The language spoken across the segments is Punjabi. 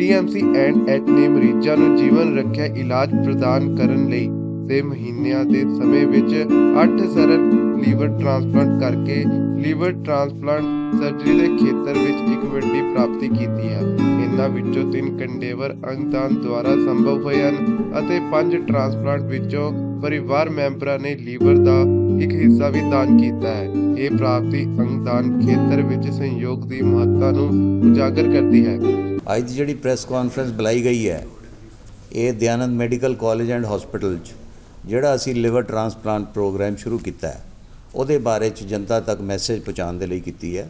ਡੀਐਮਸੀ ਐਂਡ ਐਚ ਨੇ ਮਰੀਜ਼ਾਂ ਨੂੰ ਜੀਵਨ ਰੱਖਿਆ ਇਲਾਜ ਪ੍ਰਦਾਨ ਕਰਨ ਲਈ ਦੇ ਮਹੀਨਿਆਂ ਦੇ ਸਮੇਂ ਵਿੱਚ 8 ਸਰਲ ਲੀਵਰ ਟ੍ਰਾਂਸਪਲਾਂਟ ਕਰਕੇ ਲੀਵਰ ਟ੍ਰਾਂਸਪਲਾਂਟ ਸਰਜਰੀ ਦੇ ਖੇਤਰ ਵਿੱਚ ਇੱਕ ਵੱਡੀ ਪ੍ਰਾਪਤੀ ਕੀਤੀ ਹੈ। ਇਨ੍ਹਾਂ ਵਿੱਚੋਂ ਤਿੰਨ ਕੰਡੇਵਰ ਅੰਗਦਾਨ ਦੁਆਰਾ ਸੰਭਵ ਹੋਏ ਹਨ ਅਤੇ ਪੰਜ ਟ੍ਰਾਂਸਪਲਾਂਟ ਵਿੱਚੋਂ ਪਰਿਵਾਰ ਮੈਂਬਰਾਂ ਨੇ ਲੀਵਰ ਦਾ ਇੱਕ ਹਿੱਸਾ ਵੀ ਦਾਨ ਕੀਤਾ ਹੈ। ਇਹ ਪ੍ਰਾਪਤੀ ਅੰਗਦਾਨ ਖੇਤਰ ਵਿੱਚ ਸਹਿਯੋਗ ਦੀ ਮਹੱਤਤਾ ਨੂੰ ਉਜਾਗਰ ਕਰਦੀ ਹੈ। ਅੱਜ ਦੀ ਜਿਹੜੀ ਪ੍ਰੈਸ ਕਾਨਫਰੰਸ ਬੁਲਾਈ ਗਈ ਹੈ, ਇਹ Dayanand Medical College and Hospital 'ਚ, ਜਿਹੜਾ ਅਸੀਂ ਲਿਵਰ ਟ੍ਰਾਂਸਪਲਾਂਟ ਪ੍ਰੋਗਰਾਮ ਸ਼ੁਰੂ ਕੀਤਾ ਹੈ, ਉਹਦੇ ਬਾਰੇ 'ਚ ਜਨਤਾ ਤੱਕ ਮੈਸੇਜ ਪਹੁੰਚਾਉਣ ਦੇ ਲਈ ਕੀਤੀ ਹੈ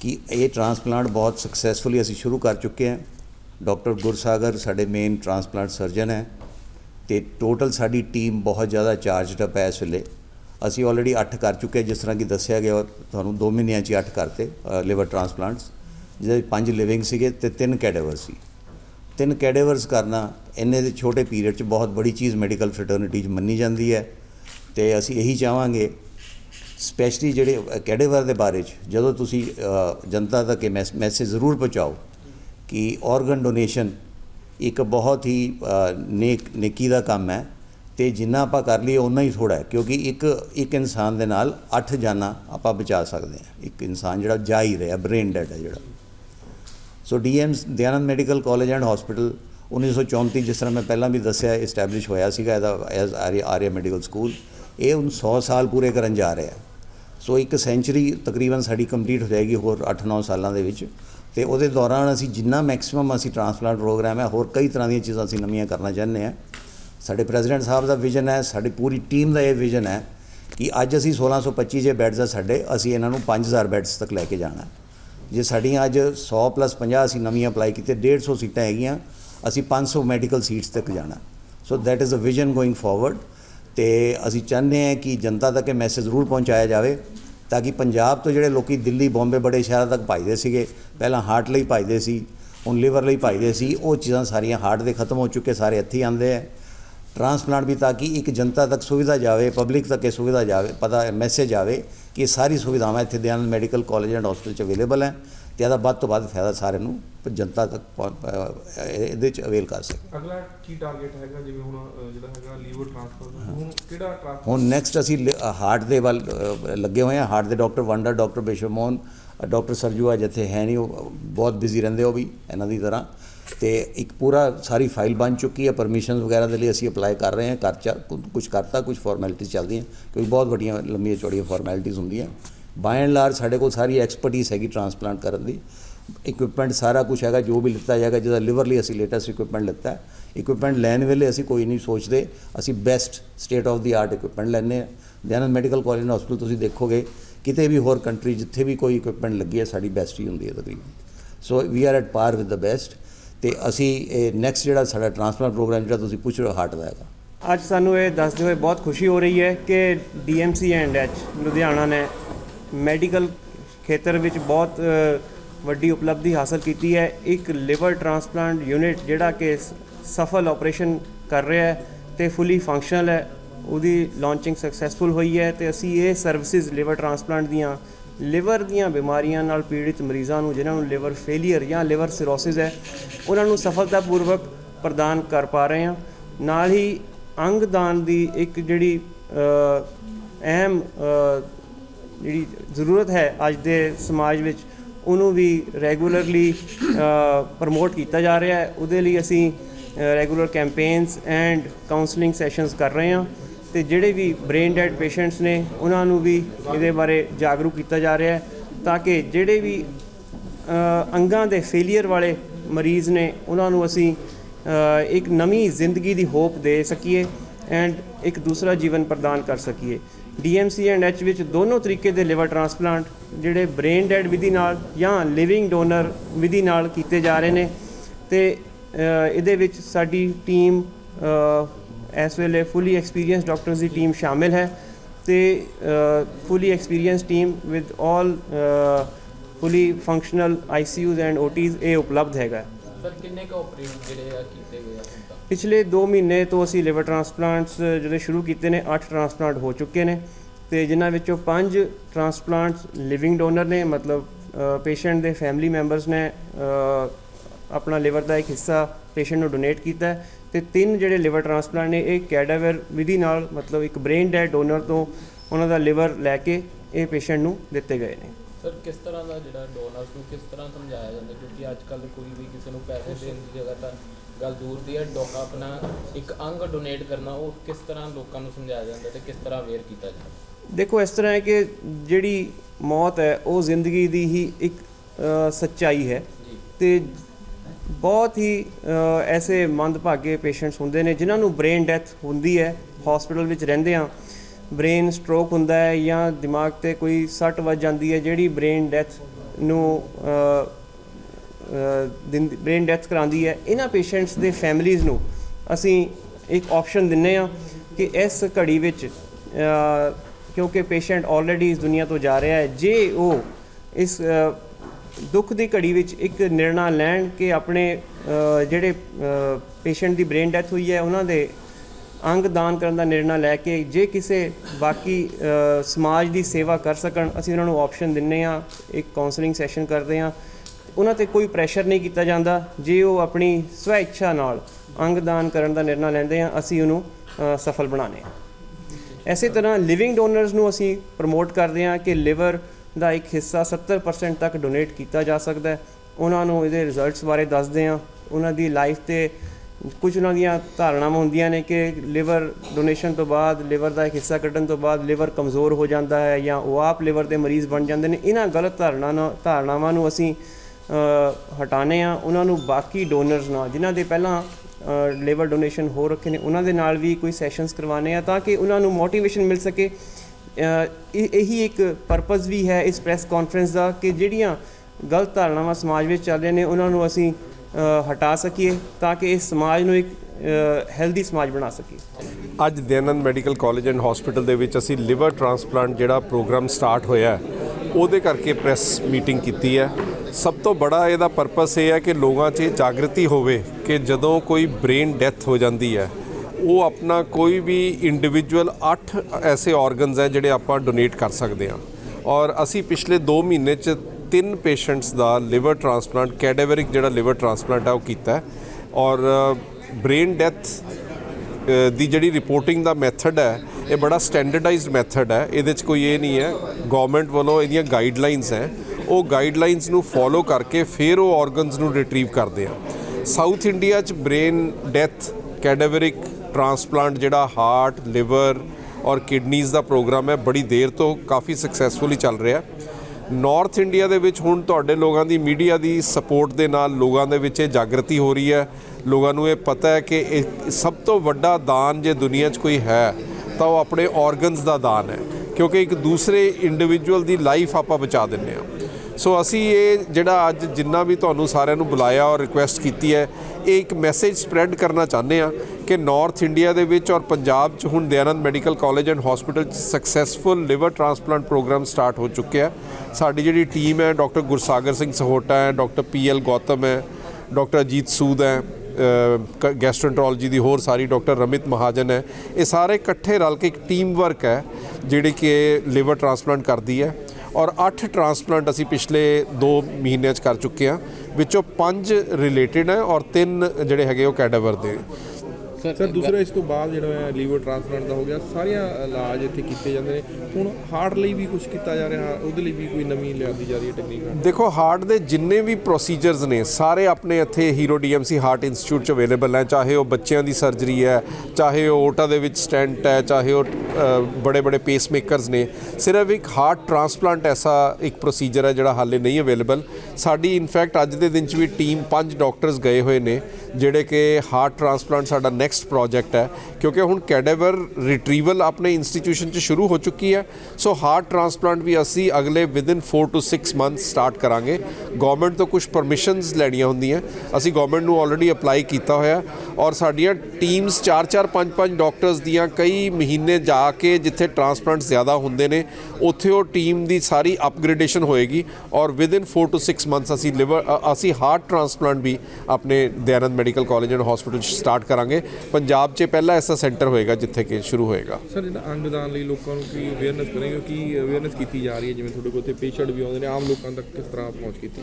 ਕਿ ਇਹ ਟ੍ਰਾਂਸਪਲਾਂਟ ਬਹੁਤ ਸਕਸੈਸਫੁਲੀ ਅਸੀਂ ਸ਼ੁਰੂ ਕਰ ਚੁੱਕੇ ਹਾਂ। ਡਾਕਟਰ ਗੁਰਸਾਗਰ ਸਾਡੇ ਮੇਨ ਟ੍ਰਾਂਸਪਲਾਂਟ ਸਰਜਨ ਹੈ ਤੇ ਟੋਟਲ ਸਾਡੀ ਟੀਮ ਬਹੁਤ ਜ਼ਿਆਦਾ ਚਾਰਜਡ ਅਪ ਹੈ ਇਸ ਵੇਲੇ। ਅਸੀਂ ਆਲਰੇਡੀ 8 ਕਰ ਚੁੱਕੇ ਜਿਸ ਤਰ੍ਹਾਂ ਕਿ ਦੱਸਿਆ ਗਿਆ ਔਰ ਤੁਹਾਨੂੰ 2 ਮਹੀਨਿਆਂ 'ਚ ਹੀ 8 ਕਰਤੇ ਲਿਵਰ ਟ੍ਰਾਂਸਪਲਾਂਟਸ ਜਿਹਦੇ ਵਿੱਚ ਪੰਜ ਲਿਵਿੰਗ ਸੀਗੇ ਤੇ ਤਿੰਨ ਕੈਡੇਵਰ ਸੀ। ਤਿੰਨ ਕੈਡੇਵਰਸ ਕਰਨਾ ਇੰਨੇ ਦੇ ਛੋਟੇ ਪੀਰੀਅਡ 'ਚ ਬਹੁਤ ਬੜੀ ਚੀਜ਼ ਮੈਡੀਕਲ ਫਰਟਰਨਿਟੀ 'ਚ ਮੰਨੀ ਜਾਂਦੀ ਹੈ ਤੇ ਅਸੀਂ ਇਹੀ ਚਾਹਾਂਗੇ ਸਪੈਸ਼ਲੀ ਜਿਹੜੇ ਕੈਡੇਵਰ ਦੇ ਬਾਰੇ 'ਚ, ਜਦੋਂ ਤੁਸੀਂ ਜਨਤਾ ਤੱਕ ਇਹ ਮੈਸੇਜ ਜ਼ਰੂਰ ਪਹੁੰਚਾਓ ਕਿ ਆਰਗਨ ਡੋਨੇਸ਼ਨ ਇੱਕ ਬਹੁਤ ਹੀ ਨੇਕ, ਨੇਕੀ ਦਾ ਕੰਮ ਹੈ ਤੇ ਜਿੰਨਾ ਆਪਾਂ ਕਰ ਲਈਏ ਉਨਾ ਹੀ ਥੋੜਾ ਹੈ, ਕਿਉਂਕਿ ਇੱਕ ਇੱਕ ਇਨਸਾਨ ਦੇ ਨਾਲ 8 ਜਾਨਾਂ ਆਪਾਂ ਬਚਾ ਸਕਦੇ ਹਾਂ। ਇੱਕ ਇਨਸਾਨ ਜਿਹੜਾ ਜਾ ਹੀ ਰਿਹਾ ਬ੍ਰੇਨ ਡੈਡ ਹੈ ਜਿਹੜਾ। So DMC Dayanand Medical College and Hospital 1934 ਜਿਸ ਤਰ੍ਹਾਂ ਮੈਂ ਪਹਿਲਾਂ ਵੀ ਦੱਸਿਆ ਐਸਟੈਬਲਿਸ਼ ਹੋਇਆ ਸੀਗਾ ਇਹਦਾ as Arya Arya Medical School ਇਹ ਹੁਣ 100 ਸਾਲ ਪੂਰੇ ਕਰਨ ਜਾ ਰਿਹਾ ਸੋ ਇੱਕ ਸੈਂਚਰੀ ਤਕਰੀਬਨ ਸਾਡੀ ਕੰਪਲੀਟ ਹੋ ਜਾਏਗੀ ਹੋਰ 8-9 ਸਾਲਾਂ ਦੇ ਵਿੱਚ ਤੇ ਉਹਦੇ ਦੌਰਾਨ ਅਸੀਂ ਜਿੰਨਾ ਮੈਕਸਿਮਮ ਅਸੀਂ ਟ੍ਰਾਂਸਪਲਾਂਟ ਪ੍ਰੋਗਰਾਮ ਹੈ ਹੋਰ ਕਈ ਤਰ੍ਹਾਂ ਦੀਆਂ ਚੀਜ਼ਾਂ ਅਸੀਂ ਨਵੀਆਂ ਕਰਨਾ ਚਾਹੁੰਦੇ ਹਾਂ ਸਾਡੇ ਪ੍ਰੈਜ਼ੀਡੈਂਟ ਸਾਹਿਬ ਦਾ ਵਿਜ਼ਨ ਹੈ ਸਾਡੀ ਪੂਰੀ ਟੀਮ ਦਾ ਇਹ ਵਿਜ਼ਨ ਹੈ ਕਿ ਅੱਜ ਅਸੀਂ 1625 ਜੇ ਬੈੱਡਸ ਆ ਸਾਡੇ ਅਸੀਂ ਇਹਨਾਂ ਨੂੰ 5000 ਬੈੱਡਸ ਤੱਕ ਲੈ ਕੇ ਜਾਣਾ ਹੈ। ਜੇ ਸਾਡੀਆਂ ਅੱਜ 100 ਪਲੱਸ 50 ਅਸੀਂ ਨਵੀਆਂ ਅਪਲਾਈ ਕੀਤੇ 150 ਸੀਟਾਂ ਹੈਗੀਆਂ, ਅਸੀਂ 500 ਮੈਡੀਕਲ ਸੀਟਸ ਤੱਕ ਜਾਣਾ। So that is a vision going forward ਤੇ ਅਸੀਂ ਚਾਹੁੰਦੇ ਹਾਂ ਕਿ ਜਨਤਾ ਤੱਕ ਇਹ ਮੈਸੇਜ ਜ਼ਰੂਰ ਪਹੁੰਚਾਇਆ ਜਾਵੇ, ਤਾਂ ਕਿ ਪੰਜਾਬ ਤੋਂ ਜਿਹੜੇ ਲੋਕੀ ਦਿੱਲੀ, ਬੰਬੇ ਬੜੇ ਸ਼ਹਿਰਾਂ ਤੱਕ ਭਜਦੇ ਸੀਗੇ, ਪਹਿਲਾਂ ਹਾਰਟ ਲਈ ਭਜਦੇ ਸੀ, ਹੁਣ ਲਿਵਰ ਲਈ ਭਜਦੇ ਸੀ, ਉਹ ਚੀਜ਼ਾਂ ਸਾਰੀਆਂ ਹਾਰਟ ਦੇ ਖਤਮ ਹੋ ਚੁੱਕੇ, ਸਾਰੇ ਇੱਥੇ ਹੀ ਆਉਂਦੇ ਆ। ਟ੍ਰਾਂਸਪਲਾਂਟ ਵੀ ਤਾਂ ਕਿ ਇੱਕ ਜਨਤਾ ਤੱਕ ਸੁਵਿਧਾ ਜਾਵੇ ਪਬਲਿਕ ਤੱਕ ਇਹ ਸੁਵਿਧਾ ਜਾਵੇ ਪਤਾ ਮੈਸੇਜ ਆਵੇ ਕਿ ਸਾਰੀ ਸੁਵਿਧਾਵਾਂ ਇੱਥੇ Dayanand Medical College and Hospital 'ਚ ਅਵੇਲੇਬਲ ਹੈ ਤੇ ਇਹਦਾ ਵੱਧ ਤੋਂ ਵੱਧ ਫਾਇਦਾ ਸਾਰਿਆਂ ਨੂੰ ਜਨਤਾ ਤੱਕ ਇਹਦੇ 'ਚ ਅਵੇਲ ਕਰ ਸਕੇ। ਅਗਲਾ ਕੀ ਟਾਰਗੇਟ ਹੈਗਾ? ਜਿਵੇਂ ਹੁਣ ਜਿਹੜਾ ਹੈਗਾ ਲੀਵਰ ਟ੍ਰਾਂਸਫਰ ਹੁਣ ਕਿਹੜਾ ਟ੍ਰਾਂਸਫਰ? ਹੁਣ ਨੈਕਸਟ ਅਸੀਂ ਹਾਰਟ ਦੇ ਵੱਲ ਲੱਗੇ ਹੋਏ ਹਾਂ। ਹਾਰਟ ਦੇ doctor Wander doctor Bishmohan doctor Sarju ਅੱਜ ਇੱਥੇ ਹੈ ਨਹੀਂ ਉਹ ਬਹੁਤ ਬਿਜ਼ੀ ਰਹਿੰਦੇ ਉਹ ਵੀ ਇਹਨਾਂ ਦੀ ਤਰ੍ਹਾਂ। ਤੇ ਇੱਕ ਪੂਰਾ ਸਾਰੀ ਫਾਈਲ ਬਣ ਚੁੱਕੀ ਹੈ ਪਰਮਿਸ਼ਨ ਵਗੈਰਾ ਦੇ ਲਈ ਅਸੀਂ ਅਪਲਾਈ ਕਰ ਰਹੇ ਹਾਂ ਕਰ ਚਾ ਕੁਝ ਕਰਤਾ ਕੁਝ ਫਾਰਮੈਲਿਟੀਜ਼ ਚੱਲਦੀਆਂ, ਕਿਉਂਕਿ ਬਹੁਤ ਵੱਡੀਆਂ, ਲੰਮੀਆਂ ਚੌੜੀਆਂ ਫਾਰਮੈਲਿਟੀਜ਼ ਹੁੰਦੀਆਂ। ਬਾਈ ਐਂਡ ਲਾਰ ਸਾਡੇ ਕੋਲ ਸਾਰੀ ਐਕਸਪਰਟਿਜ਼ ਹੈਗੀ ਟ੍ਰਾਂਸਪਲਾਂਟ ਕਰਨ ਦੀ। ਇਕਵਿਪਮੈਂਟ ਸਾਰਾ ਕੁਝ ਹੈਗਾ, ਜੋ ਵੀ ਲਿੱਤਾ ਜਾਏਗਾ, ਜਿਹਦਾ ਲਿਵਰ ਲਈ ਅਸੀਂ ਲੇਟੈਸਟ ਇਕਵਿਪਮੈਂਟ ਲਿੱਤਾ ਹੈ। ਇਕਵਿਪਮੈਂਟ ਲੈਣ ਵੇਲੇ ਅਸੀਂ ਕੋਈ ਨਹੀਂ ਸੋਚਦੇ, ਅਸੀਂ best state of the art equipment ਲੈਂਦੇ ਹਾਂ। Dayanand Medical College and Hospital ਤੁਸੀਂ ਦੇਖੋਗੇ, ਕਿਤੇ ਵੀ ਹੋਰ ਕੰਟਰੀ ਜਿੱਥੇ ਵੀ ਕੋਈ ਇਕਵਿਪਮੈਂਟ ਲੱਗੀ ਹੈ, ਸਾਡੀ ਬੈਸਟ ਹੀ ਹੁੰਦੀ ਹੈ ਤਕਰੀਬਨ। So we are at par with the best ਤੇ ਅਸੀਂ ਇਹ ਨੈਕਸਟ ਜਿਹੜਾ ਸਾਡਾ ਟ੍ਰਾਂਸਪਲਾਂਟ ਪ੍ਰੋਗਰਾਮ ਜਿਹੜਾ ਤੁਸੀਂ ਪੁੱਛ ਰਹੇ ਹੋ ਹਾਰਟ ਦਾ ਹੈਗਾ ਅੱਜ ਸਾਨੂੰ ਇਹ ਦੱਸਦੇ ਹੋਏ ਬਹੁਤ ਖੁਸ਼ੀ ਹੋ ਰਹੀ ਹੈ ਕਿ ਡੀਐਮਸੀ ਐਂਡ ਐਚ ਲੁਧਿਆਣਾ ਨੇ ਮੈਡੀਕਲ ਖੇਤਰ ਵਿੱਚ ਬਹੁਤ ਵੱਡੀ ਉਪਲਬਧੀ ਹਾਸਲ ਕੀਤੀ ਹੈ। ਇੱਕ ਲਿਵਰ ਟ੍ਰਾਂਸਪਲਾਂਟ ਯੂਨਿਟ ਜਿਹੜਾ ਕਿ ਸਫਲ ਆਪਰੇਸ਼ਨ ਕਰ ਰਿਹਾ ਹੈ ਤੇ ਫੁੱਲੀ ਫੰਕਸ਼ਨਲ ਹੈ, ਉਹਦੀ ਲਾਂਚਿੰਗ ਸਕਸੈਸਫੁਲ ਹੋਈ ਹੈ ਤੇ ਅਸੀਂ ਇਹ ਸਰਵਿਸਿਜ਼ ਲਿਵਰ ਟ੍ਰਾਂਸਪਲਾਂਟ ਦੀਆਂ ਲਿਵਰ ਦੀਆਂ ਬਿਮਾਰੀਆਂ ਨਾਲ ਪੀੜਿਤ ਮਰੀਜ਼ਾਂ ਨੂੰ, ਜਿਨ੍ਹਾਂ ਨੂੰ ਲਿਵਰ ਫੇਲੀਅਰ ਜਾਂ ਲਿਵਰ ਸਿਰੋਸਿਸ ਹੈ, ਉਹਨਾਂ ਨੂੰ ਸਫਲਤਾਪੂਰਵਕ ਪ੍ਰਦਾਨ ਕਰ ਪਾ ਰਹੇ ਹਾਂ। ਨਾਲ ਹੀ ਅੰਗ ਦਾਨ ਦੀ ਇੱਕ ਜਿਹੜੀ ਅਹਿਮ ਜਿਹੜੀ ਜ਼ਰੂਰਤ ਹੈ ਅੱਜ ਦੇ ਸਮਾਜ ਵਿੱਚ, ਉਹਨੂੰ ਵੀ ਰੈਗੂਲਰਲੀ ਪ੍ਰਮੋਟ ਕੀਤਾ ਜਾ ਰਿਹਾ ਹੈ। ਉਹਦੇ ਲਈ ਅਸੀਂ regular campaigns and counselling sessions ਕਰ ਰਹੇ ਹਾਂ। ਤੇ ਜਿਹੜੇ ਵੀ ਬ੍ਰੇਨ ਡੈਡ ਪੇਸ਼ੈਂਟਸ ਨੇ, ਉਹਨਾਂ ਨੂੰ ਵੀ ਇਹਦੇ ਬਾਰੇ ਜਾਗਰੂਕ ਕੀਤਾ ਜਾ ਰਿਹਾ ਹੈ ਤਾਂ ਕਿ ਜਿਹੜੇ ਵੀ ਅੰਗਾਂ ਦੇ ਫੇਲੀਅਰ ਵਾਲੇ ਮਰੀਜ਼ ਨੇ, ਉਹਨਾਂ ਨੂੰ ਅਸੀਂ ਇੱਕ ਨਵੀਂ ਜ਼ਿੰਦਗੀ ਦੀ ਹੋਪ ਦੇ ਸਕੀਏ ਐਂਡ ਇੱਕ ਦੂਸਰਾ ਜੀਵਨ ਪ੍ਰਦਾਨ ਕਰ ਸਕੀਏ। ਡੀਐਮਸੀ ਐਂਡ ਐਚ ਵਿੱਚ ਦੋਨੋਂ ਤਰੀਕੇ ਦੇ ਲਿਵਰ ਟ੍ਰਾਂਸਪਲਾਂਟ ਜਿਹੜੇ ਬ੍ਰੇਨ ਡੈਡ ਵਿਧੀ ਨਾਲ ਜਾਂ ਲਿਵਿੰਗ ਡੋਨਰ ਵਿਧੀ ਨਾਲ ਕੀਤੇ ਜਾ ਰਹੇ ਨੇ ਤੇ ਇਹਦੇ ਵਿੱਚ ਸਾਡੀ ਟੀਮ ਇਸ ਵੇਲੇ ਫੁੱਲੀ ਐਕਸਪੀਰੀਅੰਸ ਡਾਕਟਰਸ ਦੀ ਟੀਮ ਸ਼ਾਮਿਲ ਹੈ ਤੇ fully experience team with all fully functional ICUs and OTs ਇਹ ਉਪਲਬਧ ਹੈਗਾ ਸਰ ਕਿੰਨੇ ਕੁ ਆਪਰੇਸ਼ਨ ਜਿਹੜੇ ਆ ਕੀਤੇ ਗਏ ਆ ਪਿਛਲੇ 2 ਮਹੀਨੇ ਤੋਂ ਅਸੀਂ ਲਿਵਰ ਟ੍ਰਾਂਸਪਲਾਂਟਸ ਜਿਹੜੇ ਸ਼ੁਰੂ ਕੀਤੇ ਨੇ 8 ਟ੍ਰਾਂਸਪਲਾਂਟ ਹੋ ਚੁੱਕੇ ਨੇ ਤੇ ਜਿਨ੍ਹਾਂ ਵਿੱਚੋਂ 5 ਟ੍ਰਾਂਸਪਲਾਂਟਸ ਲਿਵਿੰਗ ਡੋਨਰ ਨੇ ਮਤਲਬ ਪੇਸ਼ੈਂਟ ਦੇ ਫੈਮਿਲੀ ਮੈਂਬਰਸ ਨੇ ਆਪਣਾ ਲਿਵਰ ਦਾ ਇੱਕ ਹਿੱਸਾ ਪੇਸ਼ੈਂਟ ਨੂੰ ਡੋਨੇਟ ਕੀਤਾ ਤੇ ਤਿੰਨ ਜਿਹੜੇ ਲਿਵਰ ਟ੍ਰਾਂਸਪਲਾਂਟ ਨੇ ਇਹ ਕੈਡਾਵਰ ਵਿਧੀ ਨਾਲ ਮਤਲਬ ਇੱਕ ਬ੍ਰੇਨ ਡੈਡ ਡੋਨਰ ਤੋਂ ਉਹਨਾਂ ਦਾ ਲਿਵਰ ਲੈ ਕੇ ਇਹ ਪੇਸ਼ੈਂਟ ਨੂੰ ਦਿੱਤੇ ਗਏ ਨੇ। ਸਰ ਕਿਸ ਤਰ੍ਹਾਂ ਦਾ ਜਿਹੜਾ ਡੋਨਰਸ ਨੂੰ ਕਿਸ ਤਰ੍ਹਾਂ ਸਮਝਾਇਆ ਜਾਂਦਾ? ਕਿਉਂਕਿ ਅੱਜ ਕੱਲ ਕੋਈ ਵੀ ਕਿਸੇ ਨੂੰ ਪੈਸੇ ਦੇਣ ਦੀ ਜਗ੍ਹਾ ਤਾਂ ਗੱਲ ਦੂਰ ਦੀ ਹੈ। ਡੋ ਆਪਣਾ ਇੱਕ ਅੰਗ ਡੋਨੇਟ ਕਰਨਾ ਉਹ ਕਿਸ ਤਰ੍ਹਾਂ ਲੋਕਾਂ ਨੂੰ ਸਮਝਾਇਆ ਜਾਂਦਾ ਤੇ ਕਿਸ ਤਰ੍ਹਾਂ ਅਵੇਅਰ ਕੀਤਾ ਜਾਂਦਾ? ਦੇਖੋ ਇਸ ਤਰ੍ਹਾਂ ਹੈ ਕਿ ਜਿਹੜੀ ਮੌਤ ਹੈ ਉਹ ਜ਼ਿੰਦਗੀ ਦੀ ਹੀ ਇੱਕ ਸੱਚਾਈ ਹੈ। ਤੇ ਬਹੁਤ ਹੀ ਐਸੇ ਮੰਦਭਾਗੇ ਪੇਸ਼ੈਂਟਸ ਹੁੰਦੇ ਨੇ ਜਿਨ੍ਹਾਂ ਨੂੰ ਬ੍ਰੇਨ ਡੈਥ ਹੁੰਦੀ ਹੈ। ਹਸਪੀਟਲ ਵਿੱਚ ਰਹਿੰਦੇ ਆ ਬ੍ਰੇਨ ਸਟ੍ਰੋਕ ਹੁੰਦਾ ਹੈ ਜਾਂ ਦਿਮਾਗ ਤੇ ਕੋਈ ਸੱਟ ਵੱਜ ਜਾਂਦੀ ਹੈ ਜਿਹੜੀ ਬ੍ਰੇਨ ਡੈਥ ਨੂੰ ਬ੍ਰੇਨ ਡੈਥ ਕਰਾਉਂਦੀ ਹੈ। ਇਹਨਾਂ ਪੇਸ਼ੈਂਟਸ ਦੇ ਫੈਮਿਲੀਜ਼ ਨੂੰ ਅਸੀਂ ਇੱਕ ਆਪਸ਼ਨ ਦਿੰਨੇ ਆ ਕਿ ਇਸ ਘੜੀ ਵਿੱਚ ਕਿਉਂਕਿ ਪੇਸ਼ੈਂਟ ਆਲਰੇਡੀ ਇਸ ਦੁਨੀਆ ਤੋਂ ਜਾ ਰਿਹਾ ਹੈ, ਜੇ ਉਹ ਇਸ ਦੁੱਖ ਦੀ ਘੜੀ ਵਿੱਚ ਇੱਕ ਨਿਰਣਾ ਲੈਣ ਕਿ ਆਪਣੇ ਜਿਹੜੇ ਪੇਸ਼ੈਂਟ ਦੀ ਬ੍ਰੇਨ ਡੈਥ ਹੋਈ ਹੈ, ਉਹਨਾਂ ਦੇ ਅੰਗ ਦਾਨ ਕਰਨ ਦਾ ਨਿਰਣਾ ਲੈ ਕੇ ਜੇ ਕਿਸੇ ਬਾਕੀ ਸਮਾਜ ਦੀ ਸੇਵਾ ਕਰ ਸਕਣ, ਅਸੀਂ ਉਹਨਾਂ ਨੂੰ ਆਪਸ਼ਨ ਦਿੰਨੇ ਆ ਇੱਕ ਕਾਉਂਸਲਿੰਗ ਸੈਸ਼ਨ ਕਰਦੇ ਆ ਉਹਨਾਂ ਤੇ ਕੋਈ ਪ੍ਰੈਸ਼ਰ ਨਹੀਂ ਕੀਤਾ ਜਾਂਦਾ, ਜੇ ਉਹ ਆਪਣੀ ਸਵੈ ਇੱਛਾ ਨਾਲ ਅੰਗ ਦਾਨ ਕਰਨ ਦਾ ਨਿਰਣਾ ਲੈਂਦੇ ਆ ਅਸੀਂ ਉਹਨੂੰ ਸਫਲ ਬਣਾਉਂਦੇ ਆ ਐਸੇ ਤਰ੍ਹਾਂ ਲਿਵਿੰਗ ਡੋਨਰਸ ਨੂੰ ਅਸੀਂ ਪ੍ਰਮੋਟ ਕਰਦੇ ਹਾਂ ਕਿ ਲਿਵਰ ਦਾ ਇੱਕ ਹਿੱਸਾ 70% ਤੱਕ ਡੋਨੇਟ ਕੀਤਾ ਜਾ ਸਕਦਾ ਹੈ। ਉਹਨਾਂ ਨੂੰ ਇਹਦੇ ਰਿਜ਼ਲਟਸ ਬਾਰੇ ਦੱਸਦੇ ਹਾਂ। ਉਹਨਾਂ ਦੀ ਲਾਈਫ ਤੇ ਕੁਝ ਉਹਨਾਂ ਦੀਆਂ ਧਾਰਨਾਵਾਂ ਹੁੰਦੀਆਂ ਨੇ ਕਿ ਲਿਵਰ ਡੋਨੇਸ਼ਨ ਤੋਂ ਬਾਅਦ ਲਿਵਰ ਦਾ ਇੱਕ ਹਿੱਸਾ ਕੱਢਣ ਤੋਂ ਬਾਅਦ ਲਿਵਰ ਕਮਜ਼ੋਰ ਹੋ ਜਾਂਦਾ ਹੈ ਜਾਂ ਉਹ ਆਪ ਲਿਵਰ ਦੇ ਮਰੀਜ਼ ਬਣ ਜਾਂਦੇ ਨੇ। ਇਹਨਾਂ ਗਲਤ ਧਾਰਨਾ ਨਾਲ ਧਾਰਨਾਵਾਂ ਨੂੰ ਅਸੀਂ ਅ, ਹਟਾਉਂਦੇ ਆ ਉਹਨਾਂ ਨੂੰ ਬਾਕੀ ਡੋਨਰਸ ਨਾਲ ਜਿਨ੍ਹਾਂ ਦੇ ਪਹਿਲਾਂ ਲਿਵਰ ਡੋਨੇਸ਼ਨ ਹੋ ਰੱਖੇ ਨੇ ਉਹਨਾਂ ਦੇ ਨਾਲ ਵੀ ਕੋਈ ਸੈਸ਼ਨਸ ਕਰਵਾਉਣੇ ਆ ਤਾਂ ਕਿ ਉਹਨਾਂ ਨੂੰ ਮੋਟੀਵੇਸ਼ਨ ਮਿਲ ਸਕੇ। ਇਹ- ਇਹੀ ਇੱਕ ਪਰਪਸ ਵੀ ਹੈ ਇਸ ਪ੍ਰੈਸ ਕਾਨਫਰੰਸ ਦਾ ਕਿ ਜਿਹੜੀਆਂ ਗਲਤ ਧਾਰਨਾਵਾਂ ਸਮਾਜ ਵਿੱਚ ਚੱਲ ਰਹੀਆਂ ਨੇ, ਉਹਨਾਂ ਨੂੰ ਅਸੀਂ ਹਟਾ ਸਕੀਏ ਤਾਂ ਕਿ ਇਸ ਸਮਾਜ ਨੂੰ ਇੱਕ ਹੈਲਦੀ ਸਮਾਜ ਬਣਾ ਸਕੀਏ। ਅੱਜ Dayanand Medical College and Hospital ਦੇ ਵਿੱਚ ਅਸੀਂ ਲਿਵਰ ਟ੍ਰਾਂਸਪਲਾਂਟ ਜਿਹੜਾ ਪ੍ਰੋਗਰਾਮ ਸਟਾਰਟ ਹੋਇਆ ਉਹਦੇ ਕਰਕੇ ਪ੍ਰੈਸ ਮੀਟਿੰਗ ਕੀਤੀ ਹੈ। ਸਭ ਤੋਂ ਬੜਾ ਇਹਦਾ ਪਰਪਸ ਇਹ ਹੈ ਕਿ ਲੋਕਾਂ 'ਚ ਇਹ ਜਾਗਰਤੀ ਹੋਵੇ ਕਿ ਜਦੋਂ ਕੋਈ ਬ੍ਰੇਨ ਡੈਥ ਹੋ ਜਾਂਦੀ ਹੈ ਉਹ ਆਪਣਾ ਕੋਈ ਵੀ ਇੰਡੀਵਿਜੂਅਲ 8 ਐਸੇ ਆਰਗਨਸ ਹੈ ਜਿਹੜੇ ਆਪਾਂ ਡੋਨੇਟ ਕਰ ਸਕਦੇ ਹਾਂ। ਔਰ ਅਸੀਂ ਪਿਛਲੇ 2 ਮਹੀਨੇ 'ਚ ਤਿੰਨ ਪੇਸ਼ੈਂਟਸ ਦਾ ਲਿਵਰ ਟ੍ਰਾਂਸਪਲਾਂਟ ਕੈਡੇਵਰਿਕ ਜਿਹੜਾ ਲਿਵਰ ਟ੍ਰਾਂਸਪਲਾਂਟ ਹੈ ਉਹ ਕੀਤਾ ਔਰ ਬ੍ਰੇਨ ਡੈਥ ਦੀ ਜਿਹੜੀ ਰਿਪੋਰਟਿੰਗ ਦਾ ਮੈਥਡ ਹੈ, ਇਹ ਬੜਾ ਸਟੈਂਡਰਡਾਈਜ਼ਡ ਮੈਥਡ ਹੈ। ਇਹਦੇ 'ਚ ਕੋਈ ਇਹ ਨਹੀਂ ਹੈ ਗਵਰਨਮੈਂਟ ਵੱਲੋਂ ਇਹਦੀਆਂ ਗਾਈਡਲਾਈਨਸ ਹੈ। ਉਹ ਗਾਈਡਲਾਈਨਸ ਨੂੰ ਫੋਲੋ ਕਰਕੇ ਫਿਰ ਉਹ ਆਰਗਨਸ ਨੂੰ ਰਿਟਰੀਵ ਕਰਦੇ ਆ। ਸਾਊਥ ਇੰਡੀਆ 'ਚ ਬ੍ਰੇਨ ਡੈਥ ਕੈਡੇਵਰਿਕ ਟ੍ਰਾਂਸਪਲਾਂਟ ਜਿਹੜਾ ਹਾਰਟ, ਲਿਵਰ ਔਰ ਕਿਡਨੀਜ਼ ਦਾ ਪ੍ਰੋਗਰਾਮ ਹੈ, ਬੜੀ ਦੇਰ ਤੋਂ ਕਾਫੀ ਸਕਸੈਸਫੁਲੀ ਚੱਲ ਰਿਹਾ ਨਾਰਥ ਇੰਡੀਆ ਦੇ ਵਿੱਚ ਹੁਣ ਤੁਹਾਡੇ ਲੋਕਾਂ ਦੀ ਮੀਡੀਆ ਦੀ ਸਪੋਰਟ ਦੇ ਨਾਲ ਲੋਕਾਂ ਦੇ ਵਿੱਚ ਇਹ ਜਾਗਰਤੀ ਹੋ ਰਹੀ ਹੈ। ਲੋਕਾਂ ਨੂੰ ਇਹ ਪਤਾ ਹੈ ਕਿ ਇਹ ਸਭ ਤੋਂ ਵੱਡਾ ਦਾਨ ਜੇ ਦੁਨੀਆ 'ਚ ਕੋਈ ਹੈ, ਤਾਂ ਉਹ ਆਪਣੇ ਆਰਗਨਸ ਦਾ ਦਾਨ ਹੈ, ਕਿਉਂਕਿ ਇੱਕ ਦੂਸਰੇ ਇੰਡੀਵਿਜੂਅਲ ਦੀ ਲਾਈਫ ਆਪਾਂ ਬਚਾ ਦਿੰਦੇ ਹਾਂ। ਸੋ ਅਸੀਂ ਇਹ ਜਿਹੜਾ ਅੱਜ ਜਿੰਨਾ ਵੀ ਤੁਹਾਨੂੰ ਸਾਰਿਆਂ ਨੂੰ ਬੁਲਾਇਆ ਔਰ ਰਿਕੁਐਸਟ ਕੀਤੀ ਹੈ, ਇਹ ਇੱਕ ਮੈਸੇਜ ਸਪਰੈਡ ਕਰਨਾ ਚਾਹੁੰਦੇ ਆ ਕਿ ਨਾਰਥ ਇੰਡੀਆ ਦੇ ਵਿੱਚ ਔਰ ਪੰਜਾਬ 'ਚ ਹੁਣ Dayanand Medical College and Hospital 'ਚ successful liver transplant programme start ਹੋ ਚੁੱਕਿਆ ਸਾਡੀ ਜਿਹੜੀ ਟੀਮ ਹੈ ਡਾਕਟਰ ਗੁਰਸਾਗਰ ਸਿੰਘ ਸਹੋਟਾ ਹੈ ਡਾਕਟਰ ਪੀ ਐਲ ਗੌਤਮ ਹੈ ਡਾਕਟਰ ਅਜੀਤ ਸੂਦ ਹੈ ਗੈਸਟ੍ਰੋਐਂਟਰੋਲੋਜੀ ਦੀ ਹੋਰ ਸਾਰੀ ਡਾਕਟਰ ਰਮਿਤ ਮਹਾਜਨ ਹੈ। ਇਹ ਸਾਰੇ ਇਕੱਠੇ ਰਲ ਕੇ ਇੱਕ ਟੀਮ ਵਰਕ ਹੈ, ਜਿਹੜੀ ਕਿ ਲਿਵਰ ਟ੍ਰਾਂਸਪਲਾਂਟ ਕਰਦੀ ਹੈ। ਔਰ 8 ਟ੍ਰਾਂਸਪਲਾਂਟ ਅਸੀਂ ਪਿਛਲੇ 2 ਮਹੀਨਿਆਂ 'ਚ ਕਰ ਚੁੱਕੇ ਹਾਂ, ਵਿੱਚੋਂ 5 ਰਿਲੇਟਡ ਹੈ ਔਰ 3 ਜਿਹੜੇ ਹੈਗੇ ਉਹ ਕੈਡਾਵਰ ਦੇ। ਸਰ ਦੂਸਰਾ ਇਸ ਤੋਂ ਬਾਅਦ ਜਿਹੜਾ ਹੈ ਲੀਵਰ ਟ੍ਰਾਂਸਪਲਾਂਟ ਦਾ ਹੋ ਗਿਆ ਸਾਰੀਆਂ ਇਲਾਜ ਇੱਥੇ ਕੀਤੇ ਜਾਂਦੇ ਨੇ। ਹੁਣ ਹਾਰਟ ਲਈ ਵੀ ਕੁਝ ਕੀਤਾ ਜਾ ਰਿਹਾ ਉਹਦੇ ਲਈ ਵੀ ਕੋਈ ਨਵੀਂ ਲਿਆਂਦੀ ਜਾ ਰਹੀ ਹੈ ਟੈਕਨੀਕ ਦੇਖੋ ਹਾਰਟ ਦੇ ਜਿੰਨੇ ਵੀ ਪ੍ਰੋਸੀਜਰਸ ਨੇ ਸਾਰੇ ਆਪਣੇ ਇੱਥੇ ਹੀਰੋ ਡੀਐਮਸੀ ਹਾਰਟ ਇੰਸਟੀਚਿਊਟ 'ਚ ਅਵੇਲੇਬਲ ਹੈ। ਚਾਹੇ ਉਹ ਬੱਚਿਆਂ ਦੀ ਸਰਜਰੀ ਹੈ ਚਾਹੇ ਉਹ ਓਟਾ ਦੇ ਵਿੱਚ ਸਟੈਂਟ ਹੈ ਚਾਹੇ ਉਹ ਬੜੇ ਬੜੇ ਪੇਸਮੇਕਰਸ ਨੇ। ਸਿਰਫ ਇੱਕ ਹਾਰਟ ਟ੍ਰਾਂਸਪਲਾਂਟ ਐਸਾ ਇੱਕ ਪ੍ਰੋਸੀਜਰ ਹੈ ਜਿਹੜਾ ਹਾਲੇ ਨਹੀਂ ਅਵੇਲੇਬਲ ਸਾਡੀ ਇਨਫੈਕਟ ਅੱਜ ਦੇ ਦਿਨ 'ਚ ਵੀ ਟੀਮ ਪੰਜ ਡਾਕਟਰਸ ਗਏ ਹੋਏ ਨੇ। ਜਿਹੜੇ ਕਿ ਹਾਰਟ ਟ੍ਰਾਂਸਪਲਾਂਟ ਸਾਡਾ ਨੈਕਸਟ ਪ੍ਰੋਜੈਕਟ ਹੈ, ਕਿਉਂਕਿ ਹੁਣ ਕੈਡੇਵਰ ਰਿਟਰੀਵਲ ਆਪਣੇ ਇੰਸਟੀਟਿਊਸ਼ਨ 'ਚ ਸ਼ੁਰੂ ਹੋ ਚੁੱਕੀ ਹੈ। ਸੋ ਹਾਰਟ ਟ੍ਰਾਂਸਪਲਾਂਟ ਵੀ ਅਸੀਂ ਅਗਲੇ ਵਿਦਿਨ 4 ਟੂ 6 ਮੰਥ ਸਟਾਰਟ ਕਰਾਂਗੇ। ਗਵਰਨਮੈਂਟ ਤੋਂ ਕੁਝ ਪਰਮਿਸ਼ਨਸ ਲੈਣੀਆਂ ਹੁੰਦੀਆਂ। ਅਸੀਂ ਗਵਰਨਮੈਂਟ ਨੂੰ ਆਲਰੇਡੀ ਅਪਲਾਈ ਕੀਤਾ ਹੋਇਆ। ਔਰ ਸਾਡੀਆਂ ਟੀਮਸ 4-4 5-5 ਡਾਕਟਰਸ ਦੀਆਂ ਕਈ ਮਹੀਨੇ ਜਾ ਕੇ ਜਿੱਥੇ ਟ੍ਰਾਂਸਪਲਾਂਟ ਜ਼ਿਆਦਾ ਹੁੰਦੇ ਨੇ, ਉੱਥੇ ਉਹ ਟੀਮ ਦੀ ਸਾਰੀ ਅਪਗ੍ਰੇਡੇਸ਼ਨ ਹੋਏਗੀ। ਔਰ ਵਿਦਿਨ 4 ਟੂ 6 ਮੰਥਸ ਅਸੀਂ ਲਿਵਰ ਅਸੀਂ ਹਾਰਟ ਟ੍ਰਾਂਸਪਲਾਂਟ ਵੀ ਆਪਣੇ Dayanand Medical College and Hospital start ਕਰਾਂਗੇ। ਪੰਜਾਬ 'ਚ ਪਹਿਲਾ ਐਸਾ ਸੈਂਟਰ ਹੋਏਗਾ ਜਿੱਥੇ ਕਿ ਸ਼ੁਰੂ ਹੋਏਗਾ। ਸਰ ਜਿਹੜਾ ਅੰਗਦਾਨ ਲਈ ਲੋਕਾਂ ਨੂੰ ਕੀ ਅਵੇਅਰਨੈਸ ਕਰੇਗਾ? ਕੀ ਅਵੇਅਰਨੈਸ ਕੀਤੀ ਜਾ ਰਹੀ ਹੈ? ਜਿਵੇਂ ਤੁਹਾਡੇ ਕੋਲ ਉੱਥੇ ਪੇਸ਼ੈਂਟ ਵੀ ਆਉਂਦੇ ਨੇ ਆਮ ਲੋਕਾਂ ਤੱਕ ਕਿਸ ਤਰ੍ਹਾਂ ਪਹੁੰਚ ਕੀਤੀ?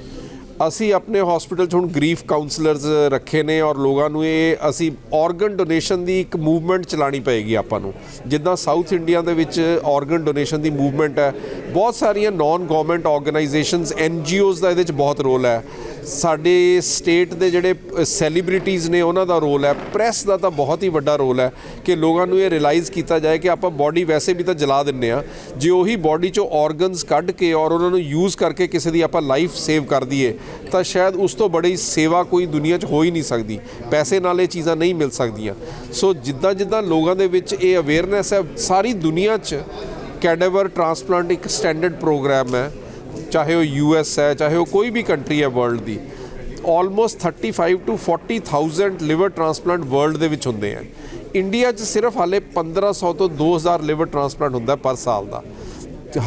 ਅਸੀਂ ਆਪਣੇ ਹਸਪੀਟਲ 'ਚ ਹੁਣ ਗ੍ਰੀਫ ਕਾਉਂਸਲਰਸ ਰੱਖੇ ਨੇ ਔਰ ਲੋਕਾਂ ਨੂੰ ਇਹ ਅਸੀਂ ਆਰਗਨ ਡੋਨੇਸ਼ਨ ਦੀ ਇੱਕ ਮੂਵਮੈਂਟ ਚਲਾਣੀ ਪਏਗੀ ਆਪਾਂ ਨੂੰ। ਜਿੱਦਾਂ ਸਾਊਥ ਇੰਡੀਆ ਦੇ ਵਿੱਚ ਆਰਗਨ ਡੋਨੇਸ਼ਨ ਦੀ ਮੂਵਮੈਂਟ ਹੈ। ਬਹੁਤ ਸਾਰੀਆਂ ਨਾਨ ਗਵਰਨਮੈਂਟ ਆਰਗੇਨਾਈਜੇਸ਼ਨਸ ਐਨਜੀਓਜ਼ ਦਾ ਇਹਦੇ 'ਚ ਬਹੁਤ ਰੋਲ ਹੈ। ਸਾਡੇ ਸਟੇਟ ਦੇ ਜਿਹੜੇ ਸੈਲੀਬ੍ਰਿਟੀਜ਼ ਨੇ ਉਹਨਾਂ ਦਾ ਰੋਲ ਹੈ। ਪ੍ਰੈਸ ਦਾ ਤਾਂ ਬਹੁਤ ਹੀ ਵੱਡਾ ਰੋਲ ਹੈ ਕਿ ਲੋਕਾਂ ਨੂੰ ਇਹ ਰਿਅਲਾਈਜ਼ ਕੀਤਾ ਜਾਏ ਕਿ ਆਪਾਂ ਬਾਡੀ ਵੈਸੇ ਵੀ ਤਾਂ ਜਲਾ ਦਿੰਨੇ ਆ ਜੇ ਉਹੀ ਬਾਡੀ ਚੋਂ ਆਰਗਨਸ ਕੱਢ ਕੇ ਔਰ ਉਹਨਾਂ ਨੂੰ ਯੂਜ਼ ਕਰਕੇ ਕਿਸੇ ਦੀ ਆਪਾਂ ਲਾਈਫ ਸੇਵ ਕਰ ਦਈਏ, ਤਾਂ ਸ਼ਾਇਦ ਉਸ ਤੋਂ ਬੜੀ ਸੇਵਾ ਕੋਈ ਦੁਨੀਆ 'ਚ ਹੋ ਹੀ ਨਹੀਂ ਸਕਦੀ। ਪੈਸੇ ਨਾਲ ਇਹ ਚੀਜ਼ਾਂ ਨਹੀਂ ਮਿਲ ਸਕਦੀਆਂ। ਸੋ ਜਿੱਦਾਂ ਜਿੱਦਾਂ ਲੋਕਾਂ ਦੇ ਵਿੱਚ ਇਹ ਅਵੇਅਰਨੈਸ ਹੈ, ਸਾਰੀ ਦੁਨੀਆ 'ਚ ਕੈਡੇਵਰ ਟ੍ਰਾਂਸਪਲਾਂਟ ਇੱਕ ਸਟੈਂਡਰਡ ਪ੍ਰੋਗਰਾਮ ਹੈ। ਚਾਹੇ ਉਹ ਯੂਐਸ ਹੈ, ਚਾਹੇ ਉਹ ਕੋਈ ਵੀ ਕੰਟਰੀ ਹੈ world the. Almost 35 to 40000 liver transplant world ਦੇ ਵਿੱਚ ਹੁੰਦੇ ਆ। ਇੰਡੀਆ 'ਚ ਸਿਰਫ ਹਾਲੇ 1500 ਤੋਂ 2000 ਲਿਵਰ ਟ੍ਰਾਂਸਪਲਾਂਟ ਹੁੰਦਾ ਪਰ ਸਾਲ ਦਾ।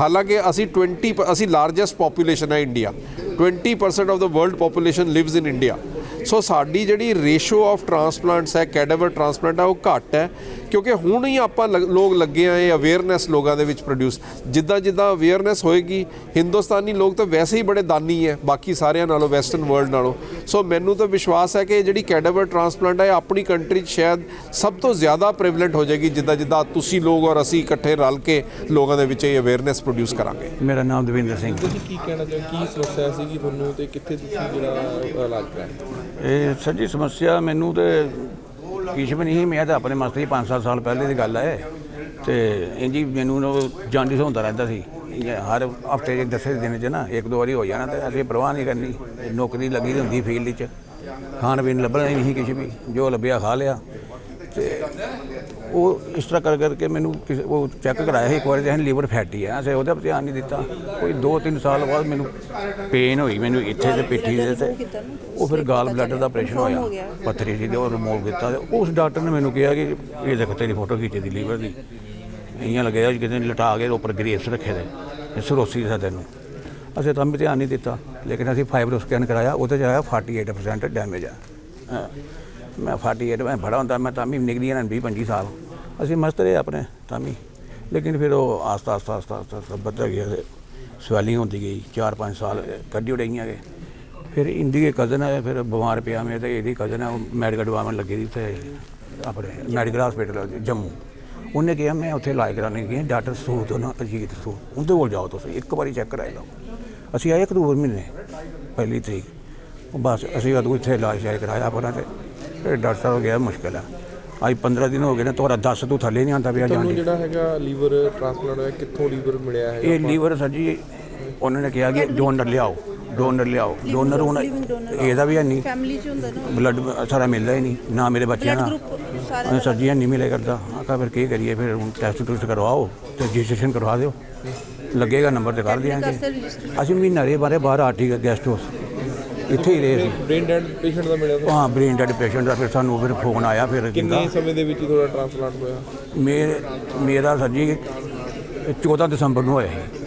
ਹਾਲਾਂਕਿ ਅਸੀਂ 20 ਅਸੀਂ ਲਾਰਜੈਸਟ ਪੋਪੂਲੇਸ਼ਨ ਹੈ India 20% of the world population lives in India so ਸਾਡੀ ਜਿਹੜੀ ਰੇਸ਼ੋ ਆਫ ਟ੍ਰਾਂਸਪਲਾਂਟਸ ਹੈ ਕੈਡੇਵਰ ਟ੍ਰਾਂਸਪਲਾਂਟ ਹੈ ਉਹ ਘੱਟ ਹੈ ਕਿਉਂਕਿ ਹੁਣ ਹੀ ਆਪਾਂ ਲੋਕ ਲੱਗੇ ਆ ਇਹ ਅਵੇਅਰਨੈਸ ਲੋਕਾਂ ਦੇ ਵਿੱਚ ਪ੍ਰੋਡਿਊਸ ਜਿੱਦਾਂ ਜਿੱਦਾਂ ਅਵੇਅਰਨੈਸ ਹੋਏਗੀ ਹਿੰਦੁਸਤਾਨੀ ਲੋਕ ਤਾਂ ਵੈਸੇ ਹੀ ਬੜੇ ਦਾਨੀ ਹੈ ਬਾਕੀ ਸਾਰਿਆਂ ਨਾਲੋਂ ਵੈਸਟਰਨ ਵਰਲਡ ਨਾਲੋਂ। ਸੋ ਮੈਨੂੰ ਤਾਂ ਵਿਸ਼ਵਾਸ ਹੈ ਕਿ ਜਿਹੜੀ ਕੈਡੇਵਰ ਟ੍ਰਾਂਸਪਲਾਂਟ ਹੈ ਇਹ ਆਪਣੀ ਕੰਟਰੀ 'ਚ ਸ਼ਾਇਦ ਸਭ ਤੋਂ ਜ਼ਿਆਦਾ ਪ੍ਰੀਵਲੈਂਟ ਹੋ ਜਾਏਗੀ ਜਿੱਦਾਂ ਜਿੱਦਾਂ ਤੁਸੀਂ ਲੋਕ ਔਰ ਅਸੀਂ ਇਕੱਠੇ ਰਲ ਕੇ ਲੋਕਾਂ ਦੇ ਵਿੱਚ ਇਹ ਅਵੇਅਰਨੈਸ ਪ੍ਰੋਡਿਊਸ ਕਰਾਂਗੇ। ਮੇਰਾ ਨਾਮ ਦਵਿੰਦਰ ਸਿੰਘ। ਤੁਸੀਂ ਕੀ ਕਹਿਣਾ ਚਾਹੋ ਕੀ ਸਮੱਸਿਆ ਸੀਗੀ ਤੁਹਾਨੂੰ ਤੇ ਕਿੱਥੇ ਤੁਸੀਂ ਜਿਹੜਾ ਇਲਾਜ ਕਰਾਇਆ? ਇਹ ਸਰ ਜੀ ਸਮੱਸਿਆ ਮੈਨੂੰ ਤੇ ਕੁਛ ਵੀ ਨਹੀਂ ਮੈਂ ਤਾਂ ਆਪਣੇ ਮਸਤੀ 5-7 ਸਾਲ ਪਹਿਲੇ ਦੀ ਗੱਲ ਹੈ ਤੇ ਇੰਜੀ ਮੈਨੂੰ ਨਾ ਜਾਂਡਿਸ ਹੁੰਦਾ ਰਹਿੰਦਾ ਸੀ। ਹਰ ਹਫ਼ਤੇ ਦੇ ਦਸੇ ਦਿਨ ਚ ਨਾ ਇੱਕ ਦੋ ਵਾਰੀ ਹੋ ਜਾਣਾ ਤੇ ਅਸੀਂ ਪਰਵਾਹ ਨਹੀਂ ਕਰਨੀ। ਨੌਕਰੀ ਲੱਗੀ ਦੀ ਹੁੰਦੀ ਫੀਲਡ 'ਚ। ਖਾਣ ਪੀਣ ਲੱਭਣਾ ਹੀ ਨਹੀਂ ਕੁਛ ਵੀ। ਜੋ ਲੱਭਿਆ ਖਾ ਲਿਆ। ਤੇ ਉਹ ਇਸ ਤਰ੍ਹਾਂ ਕਰ ਕਰਕੇ ਮੈਨੂੰ ਕਿਸੇ ਉਹ ਚੈੱਕ ਕਰਾਇਆ ਸੀ ਇੱਕ ਵਾਰੀ ਤੇ ਲੀਵਰ ਫੈਟੀ ਆ। ਅਸੀਂ ਉਹਦਾ ਵੀ ਧਿਆਨ ਨਹੀਂ ਦਿੱਤਾ। ਕੋਈ 2-3 ਸਾਲ ਬਾਅਦ ਮੈਨੂੰ ਪੇਨ ਹੋਈ, ਮੈਨੂੰ ਇੱਥੇ ਤੇ ਪਿੱਠੀ ਦੇ ਤੇ। ਉਹ ਫਿਰ ਗਾਲ ਬਲੱਡ ਦਾ ਆਪਰੇਸ਼ਨ ਹੋਇਆ। ਪੱਥਰੀ ਸੀ ਤੇ ਉਹ ਰਿਮੂਵ ਕੀਤਾ ਤੇ ਉਸ ਡਾਕਟਰ ਨੇ ਮੈਨੂੰ ਕਿਹਾ ਕਿ ਇਹ ਦੇਖ, ਤੇਰੀ ਫੋਟੋ ਖਿੱਚੀ ਦੀ ਲੀਵਰ ਦੀ। ਇਆਂ ਲੱਗਿਆ ਜਿਵੇਂ ਕਿਤੇ ਲਟਾ ਕੇ ਉੱਪਰ ਗ੍ਰੇਵਸ ਰੱਖੇ ਦੇ ਇਹ ਸਰੋਸੀ ਦਾ ਤੈਨੂੰ। ਅਸੀਂ ਤਾਂ ਵੀ ਧਿਆਨ ਨਹੀਂ ਦਿੱਤਾ। ਲੇਕਿਨ ਅਸੀਂ ਫਾਈਬਰੋ ਸਕੈਨ ਕਰਾਇਆ, ਉਹਦੇ ਚ ਆਇਆ 48% ਡੈਮੇਜ ਆ। ਹਾਂ। ਮੈਂ 48 ਮੈਂ ਬੜਾ ਹੁੰਦਾ, ਮੈਂ ਤਾਂ ਵੀ ਨਿਕਲੀ ਇਹਨਾਂ 20 25 ਸਾਲ। ਅਸੀਂ ਮਸਤ ਰਹੇ ਆਪਣੇ ਤਾਂ ਲੇਕਿਨ ਫਿਰ ਉਹ ਆਸਤਾ ਆਸਤਾ ਆਸਤਾ ਆਸਤਾ ਆਸਤਾ ਗਿਆ ਤੇ ਸਵੈਲਿੰਗ ਹੁੰਦੀ ਗਈ 4-5 ਸਾਲ ਕੱਢੀ ਉਡਈਆਂ ਗਏ। ਫਿਰ ਇੰਦੀ ਦੇ ਕਜ਼ਨ ਹੈ ਫਿਰ ਬਿਮਾਰ ਪਿਆ ਮੈਂ ਤੇ ਇਹਦੀ ਕਜ਼ਨ ਹੈ ਮੈਡੀਕਲ ਡਿਪਾਰਟਮੈਂਟ ਲੱਗੀ ਦੀ ਉੱਥੇ ਆਪਣੇ ਮੈਡੀਕਲ ਹਸਪੀਟਲ ਜੰਮੂ। ਉਹਨੇ ਕਿਹਾ, ਮੈਂ ਉੱਥੇ ਇਲਾਜ ਕਰਾਉਣੇ ਗਏ ਡਾਕਟਰ ਸੂਦ, ਉਹਨਾਂ ਅਜੀਤ ਸੂਦ, ਉਹਦੇ ਕੋਲ ਜਾਓ ਤੁਸੀਂ, ਇੱਕ ਵਾਰੀ ਚੈੱਕ ਕਰਾਈ ਲਓ। ਅਸੀਂ ਆਏ ਅਕਤੂਬਰ ਮਹੀਨੇ, ਪਹਿਲੀ ਤਰੀਕ। ਬਸ ਅਸੀਂ ਉਦੋਂ ਇੱਥੇ ਇਲਾਜ ਸ਼ਾਇਦ ਕਰਾਇਆ ਆਪਣਾ ਤੇ, ਫਿਰ ਡਾਕਟਰ ਸਾਹਿਬ ਗਿਆ, ਮੁਸ਼ਕਿਲ ਆ। ਅੱਜ 15 ਦਿਨ ਹੋ ਗਏ ਨੇ ਤੁਹਾਡਾ 10 ਤੋਂ ਥੱਲੇ ਨਹੀਂ ਆਉਂਦਾ ਪਿਆ ਤੁਹਾਨੂੰ ਜਾਂਦੀ ਜਿਹੜਾ ਹੈਗਾ ਲੀਵਰ ਟ੍ਰਾਂਸਪਲਾਂਟ ਹੋਇਆ ਕਿੱਥੋਂ ਲੀਵਰ ਮਿਲਿਆ ਹੈ ਇਹ ਲੀਵਰ ਸਰ ਜੀ ਉਹਨਾਂ ਨੇ ਕਿਹਾ ਕਿ ਡੋਨਰ ਲਿਆਓ ਡੋਨਰ ਲਿਆਓ। ਡੋਨਰ ਹੁਣ ਇਹਦਾ ਵੀ ਹੈ ਨਹੀਂ। ਫੈਮਿਲੀ ਚ ਹੁੰਦਾ ਨਾ ਬਲੱਡ ਸਾਰਾ ਮਿਲਦਾ ਹੀ ਨਹੀਂ ਨਾ ਮੇਰੇ ਬੱਚਿਆਂ ਦਾ ਉਹਨੇ ਸਰ ਜੀ ਨਹੀਂ ਮਿਲੇ ਕਰਦਾ। ਆਖਾ ਫਿਰ ਕੀ ਕਰੀਏ ਫਿਰ ਹੁਣ ਟੈਸਟ ਟੂਸਟ ਕਰਵਾਓ ਤੇ ਰਜਿਸਟ੍ਰੇਸ਼ਨ ਕਰਵਾ ਦਿਓ। ਲੱਗੇਗਾ ਨੰਬਰ ਤੇ ਕਰ ਦਿਆਂਗੇ। ਅਸੀਂ ਮਹੀਨਾ ਰਹੇ ਬਾਰੇ ਬਾਹਰ ਆਰਟੀ ਗੈਸਟ ਹਾਊਸ ਇੱਥੇ ਹੀ ਰਹੇ ਸੀ। ਬ੍ਰੇਨ ਡੈਡ ਪੇਸ਼ੈਂਟ ਦਾ ਮਿਲਿਆ ਹਾਂ ਬ੍ਰੇਨ ਡੈਡ ਪੇਸ਼ੈਂਟ ਦਾ ਫਿਰ ਸਾਨੂੰ ਫਿਰ ਫੋਨ ਆਇਆ ਫਿਰ ਕਿੰਨੇ ਕਹਿੰਦਾ ਸਮੇਂ ਦੇ ਵਿੱਚ ਹੀ ਤੁਹਾਡਾ ਟ੍ਰਾਂਸਪਲਾਂਟ ਹੋਇਆ? ਮੇਰੇ ਮੇਰਾ ਸਰ ਜੀ 14 ਦਸੰਬਰ ਨੂੰ ਹੋਇਆ ਸੀ।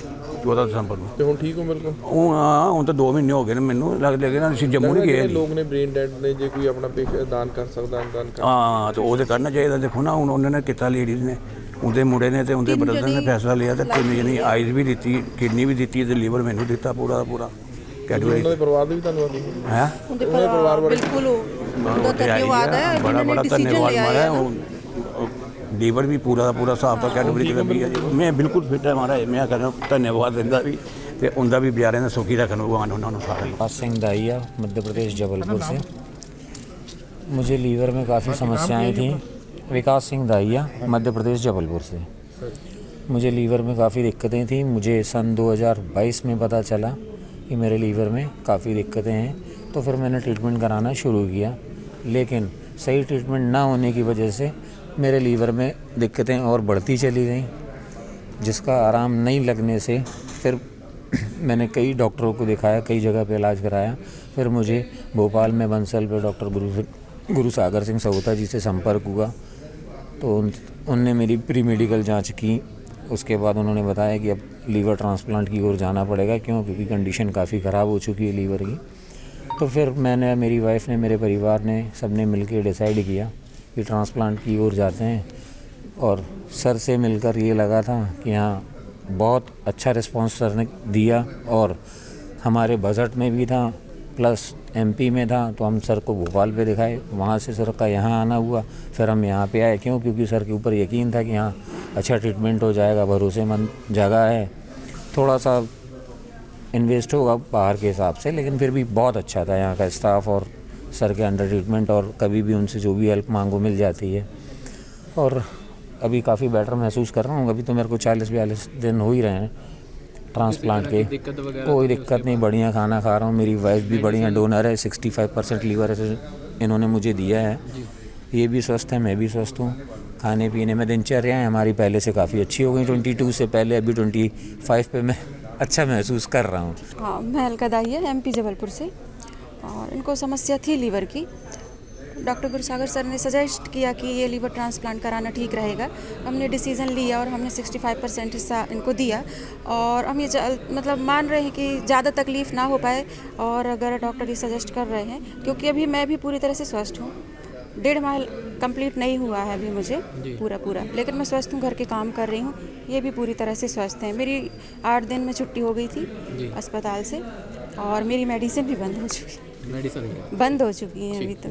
14 ਦਸੰਬਰ ਨੂੰ। ਤੇ ਹੁਣ ਠੀਕ ਹੋ ਬਿਲਕੁਲ ਉਹ ਹਾਂ ਹੁਣ ਤਾਂ 2 ਮਹੀਨੇ ਹੋ ਗਏ ਨੇ ਮੈਨੂੰ ਲੱਗ ਲੱਗਦਾ ਅਸੀਂ ਜੰਮੂ ਨਹੀਂ ਗਏ ਜਿਹੜੇ। ਲੋਕ ਨੇ ਬ੍ਰੇਨ ਡੈਡ ਨੇ ਜੇ ਕੋਈ ਆਪਣਾ ਦਾਨ ਕਰ ਸਕਦਾ ਦਾਨ ਕਰ ਹਾਂ ਤੇ ਉਹਦੇ ਕਰਨਾ ਚਾਹੀਦਾ ਦੇਖੋ ਨਾ ਹੁਣ ਉਹਨਾਂ ਨੇ ਕੀਤਾ ਲੇਡੀਜ਼ ਨੇ ਉਹਦੇ ਮੁੰਡੇ ਨੇ ਤੇ ਉਹਦੇ ਬ੍ਰਦਰ ਨੇ ਫੈਸਲਾ ਲਿਆ ਤੇ ਤਿੰਨ ਜਣੀ ਆਈਜ਼ ਵੀ ਦਿੱਤੀ ਕਿਡਨੀ ਵੀ ਦਿੱਤੀ ਤੇ ਲੀਵਰ ਮੈਨੂੰ ਦਿੱਤਾ ਪੂਰਾ ਦਾ ਪੂਰਾ। ਉਹਨਾਂ ਦੇ ਪਰਿਵਾਰ ਦੇ ਵੀ ਧੰਨਵਾਦ ਜੀ ਹੈ ਉਹਦੇ ਪਰਿਵਾਰ ਬਿਲਕੁਲ ਉਹਦਾ ਧੰਨਵਾਦ ਹੈ ਬੜਾ ਜਿਨ੍ਹਾਂ ਬੜਾ ਨੇ ਡਿਸੀਜਨ ਧੰਨਵਾਦ ਲਿਆ ਮਾਰਾ ਹੈ ਉਹ ਲੀਵਰ ਵੀ ਪੂਰਾ ਦਾ ਪੂਰਾ ਸਾਫ ਦਾ ਕੈਟੇਗਰੀ ਤੇ ਵੀ ਹੈ ਜੀ ਮੈਂ ਬਿਲਕੁਲ ਫਿੱਟ ਹੈ ਮਾਰਾ ਮੈਂ ਕਹਿੰਦਾ ਧੰਨਵਾਦ ਦਿੰਦਾ ਵੀ ਤੇ ਉਹਦਾ ਵੀ ਬਿਆਰੇ ਨੇ ਸੁਖੀ ਰੱਖਣ ਭਗਵਾਨ ਉਹਨਾਂ ਨੂੰ ਸਾਰਿਆਂ ਨੂੰ विकास सिंह दाहिया मध्य प्रदेश जबलपुर से मुझे लीवर में काफ़ी समस्याएं थी विकास सिंह दाहिया मध्य प्रदेश जबलपुर से मुझे लीवर में काफ़ी दिक्कतें थी मुझे सन 2022 में पता चला कि मेरे लीवर में काफ़ी दिक्कतें हैं तो फिर मैंने ट्रीटमेंट कराना शुरू किया। लेकिन सही ट्रीटमेंट ना होने की वजह से मेरे लीवर में दिक्कतें और बढ़ती चली गई, जिसका आराम नहीं लगने से फिर मैंने कई डॉक्टरों को दिखाया, कई जगह पे इलाज कराया। फिर मुझे भोपाल में बंसल पे डॉक्टर गुरु गुरु सागर सिंह सहोता जी से संपर्क हुआ तो उन, उनने मेरी प्री मेडिकल जाँच की। उसके बाद उन्होंने बताया कि अब लीवर ट्रांसप्लांट की ओर जाना पड़ेगा, क्यों? क्योंकि कंडीशन काफ़ी ख़राब हो चुकी है लीवर की। तो फिर मैंने, मेरी वाइफ ने, मेरे परिवार ने, सबने मिलकर डिसाइड किया कि ट्रांसप्लांट की ओर जाते हैं। और सर से मिलकर ये लगा था कि हाँ बहुत अच्छा रिस्पॉन्स सर ने दिया और हमारे बजट में भी था। प्लस एमपी में था तो हम सर को भोपाल पे दिखाए। वहाँ से सर का यहाँ आना हुआ, फिर हम यहाँ पे आए। क्यों? क्योंकि सर के ऊपर यकीन था कि यहाँ अच्छा ट्रीटमेंट हो जाएगा, भरोसेमंद जगह है। थोड़ा सा इन्वेस्ट होगा बाहर के हिसाब से, लेकिन फिर भी बहुत अच्छा था यहाँ का स्टाफ और सर के अंडर ट्रीटमेंट और कभी भी उनसे जो भी हेल्प मांगो मिल जाती है। और अभी काफ़ी बेटर महसूस कर रहा हूँ। अभी तो मेरे को चालीस बयालीस दिन हो ही रहे हैं। ट्रांसप्लांट के। कोई दिक्कत नहीं, बढ़िया खाना खा रहा हूँ। मेरी वाइफ भी बढ़िया डोनर है सिक्सटी फाइव परसेंट लीवर है इन्होंने मुझे दिया है। ये भी स्वस्थ है, मैं भी स्वस्थ हूँ। खाने पीने में दिनचर्या हमारी पहले से काफ़ी अच्छी हो गई। ट्वेंटी टू से पहले, अभी ट्वेंटी फाइव पे मैं अच्छा महसूस कर रहा हूँ। हाँ मैं अलका दाहिया एम जबलपुर से। और इनको समस्या थी लीवर की। डॉक्टर गुरुसागर सर ने सजेस्ट किया कि ये लीवर ट्रांसप्लांट कराना ठीक रहेगा। हमने डिसीज़न लिया और हमने 65 परसेंट हिस्सा इनको दिया और हम ये जल- मतलब मान रहे हैं कि ज़्यादा तकलीफ़ ना हो पाए और अगर डॉक्टर ये सजेस्ट कर रहे हैं क्योंकि अभी मैं भी पूरी तरह से स्वस्थ हूँ। डेढ़ माह कंप्लीट नहीं हुआ है अभी मुझे पूरा पूरा लेकिन मैं स्वस्थ हूँ घर के काम कर रही हूँ ये भी पूरी तरह से स्वस्थ हैं। मेरी आठ दिन में छुट्टी हो गई थी अस्पताल से और मेरी मेडिसिन भी बंद हो चुकी मेडिसिन बंद हो चुकी है अभी तो।